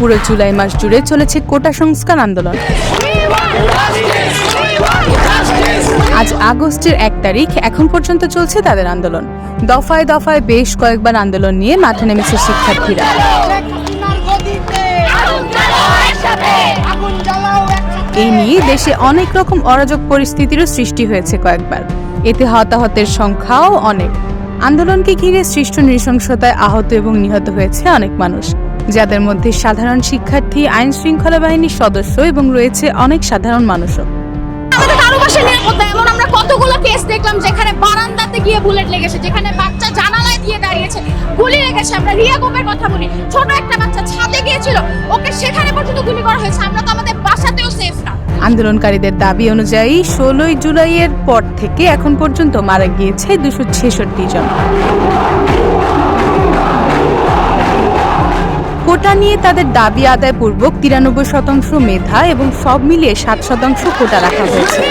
পুরো জুলাই মাস জুড়ে চলেছে কোটা সংস্কার আন্দোলন। আজ আগস্টের এক তারিখ, এখন পর্যন্ত চলছে তাদের আন্দোলন। দফায় দফায় বেশ কয়েকবার আন্দোলন নিয়ে মাঠে নেমেছে শিক্ষার্থীরা। এই নিয়ে দেশে অনেক রকম অরাজক পরিস্থিতিরও সৃষ্টি হয়েছে কয়েকবার। এতে হতাহতের সংখ্যাও অনেক। আন্দোলনকে ঘিরে সৃষ্ট নৃশংসতায় আহত এবং নিহত হয়েছে অনেক মানুষ। যাদের মধ্যে সাধারণ শিক্ষার্থী আইন শৃঙ্খলা বাহিনীর সদস্য এবং রয়েছে অনেক সাধারণ মানুষও। আমাদের নিরাপত্তা এমন আমরা কতগুলো কেস দেখলাম যেখানে বারান্দাতে গিয়ে বুলেট লেগেছে যেখানে বাচ্চা জানালায় দিয়ে দাঁড়িয়েছে গুলি লেগেছে। আমরা রিয়া গোপের কথা বলি ছোট একটা বাচ্চা ছাদে গিয়েছিল ওকে সেখানে পর্যন্ত গুলি করা হয়েছে আমরা তো আমাদের বাসাতেও সেফ না। আন্দোলনকারীদের দাবি অনুযায়ী ষোলোই জুলাইয়ের পর থেকে এখন পর্যন্ত মারা গিয়েছে দুশো ছেষট্টি জন। নিয়ে তাদের দাবি আদায় পূর্বক তিরানব্বই শতাংশ মেধা এবং সব মিলিয়ে ষাট শতাংশ কোটা রাখা হয়েছে।